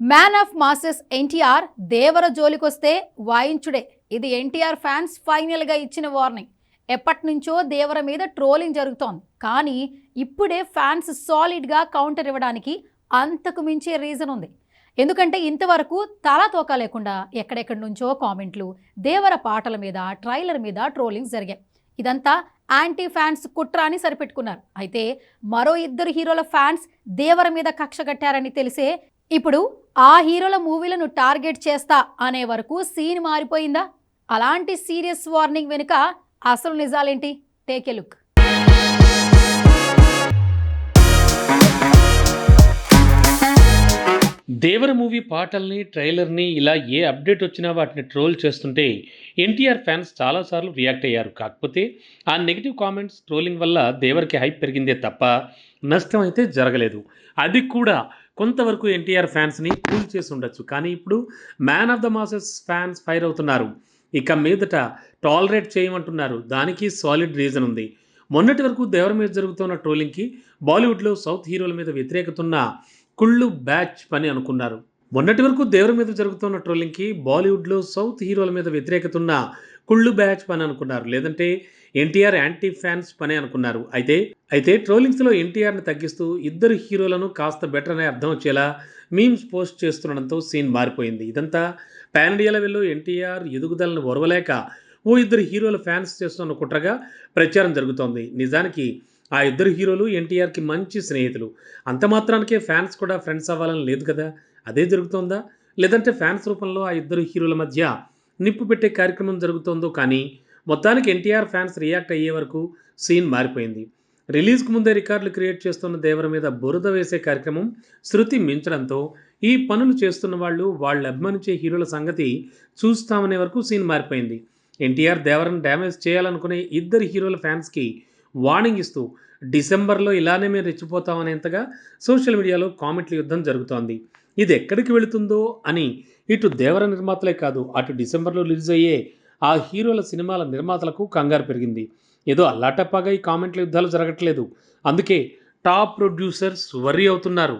Man of masses NTR Devara జోలికొస్తే వాయించుడే. ఇది NTR fans ఫైనల్గా ఇచ్చిన వార్నింగ్ ఎప్పటి నుంచో దేవర మీద ట్రోలింగ్ జరుగుతోంది. కానీ ఇప్పుడే ఫ్యాన్స్ సాలిడ్గా కౌంటర్ ఇవ్వడానికి అంతకు మించే రీజన్ ఉంది. ఎందుకంటే ఇంతవరకు తల తోక లేకుండా ఎక్కడెక్కడి నుంచో కామెంట్లు దేవర పాటల మీద ట్రైలర్ మీద ట్రోలింగ్స్ జరిగాయి. ఇదంతా యాంటీ ఫ్యాన్స్ కుట్ర అని సరిపెట్టుకున్నారు. అయితే మరో ఇద్దరు హీరోల ఫ్యాన్స్ దేవర మీద కక్ష కట్టారని తెలిసే ఇప్పుడు ఆ హీరోల మూవీలను టార్గెట్ చేస్తా అనే వరకు సీన్ మారిపోయిందా? అలాంటి సీరియస్ వార్నింగ్ వెనుక అసలు నిజాలేంటి? Take a look. Devara movie పాటల్ని ట్రైలర్ని ఇలా ఏ అప్డేట్ వచ్చినా వాటిని ట్రోల్ చేస్తుంటే ఎన్టీఆర్ ఫ్యాన్స్ చాలాసార్లు రియాక్ట్ అయ్యారు. కాకపోతే ఆ నెగిటివ్ కామెంట్స్ ట్రోలింగ్ వల్ల దేవరికి హైప్ పెరిగిందే తప్ప నష్టం అయితే జరగలేదు. అది కూడా కొంతవరకు ఎన్టీఆర్ ఫ్యాన్స్ని కూల్ చేసి ఉండొచ్చు. కానీ ఇప్పుడు man of the masses fans fire అవుతున్నారు. ఇక మీదట టాలరేట్ చేయమంటున్నారు. దానికి సాలిడ్ రీజన్ ఉంది. మొన్నటి వరకు దేవర మీద జరుగుతున్న ట్రోలింగ్కి బాలీవుడ్లో సౌత్ హీరోల మీద వ్యతిరేకతున్న కుళ్ళు బ్యాచ్ పని అనుకున్నారు. మొన్నటి వరకు దేవర మీద జరుగుతున్న ట్రోలింగ్కి బాలీవుడ్లో సౌత్ హీరోల మీద వ్యతిరేకతున్న కుళ్ళు బ్యాచ్ పని అనుకున్నారు. లేదంటే ఎన్టీఆర్ యాంటీ ఫ్యాన్స్ పని అనుకున్నారు. అయితే అయితే ట్రోలింగ్స్లో ఎన్టీఆర్ని తగ్గిస్తూ ఇద్దరు హీరోలను కాస్త బెటర్ అనే అర్థం వచ్చేలా మీమ్స్ పోస్ట్ చేస్తుండడంతో సీన్ మారిపోయింది. ఇదంతా పాన్ ఇండియా లెవెల్లో ఎన్టీఆర్ ఎదుగుదలను ఒరవలేక ఓ ఇద్దరు హీరోల ఫ్యాన్స్ చేస్తున్న కుట్రగా ప్రచారం జరుగుతోంది. నిజానికి ఆ ఇద్దరు హీరోలు ఎన్టీఆర్కి మంచి స్నేహితులు. అంత మాత్రానికే ఫ్యాన్స్ కూడా ఫ్రెండ్స్ అవ్వాలని లేదు కదా? అదే జరుగుతోందా? లేదంటే ఫ్యాన్స్ రూపంలో ఆ ఇద్దరు హీరోల మధ్య నిప్పు పెట్టే కార్యక్రమం జరుగుతోందో కానీ మొత్తానికి ఎన్టీఆర్ ఫ్యాన్స్ రియాక్ట్ అయ్యే వరకు సీన్ మారిపోయింది. రిలీజ్కు ముందే రికార్డులు క్రియేట్ చేస్తున్న దేవర మీద బురద వేసే కార్యక్రమం శృతి మించడంతో ఈ పనులు చేస్తున్న వాళ్ళు వాళ్ళు అభిమానించే హీరోల సంగతి చూస్తామనే వరకు సీన్ మారిపోయింది. ఎన్టీఆర్ దేవరను డ్యామేజ్ చేయాలనుకునే ఇద్దరు హీరోల ఫ్యాన్స్కి వార్నింగ్ ఇస్తూ డిసెంబర్లో ఇలానే మేము రెచ్చిపోతామనేంతగా సోషల్ మీడియాలో కామెంట్ల యుద్ధం జరుగుతోంది. ఇది ఎక్కడికి వెళుతుందో అని ఇటు దేవర నిర్మాతలే కాదు అటు డిసెంబర్లో రిలీజ్ అయ్యే ఆ హీరోల సినిమాల నిర్మాతలకు కంగారు పెరిగింది. ఏదో అల్లాటప్పగా ఈ కామెంట్ల యుద్ధాలు జరగట్లేదు. అందుకే టాప్ ప్రొడ్యూసర్స్ వర్రీ అవుతున్నారు.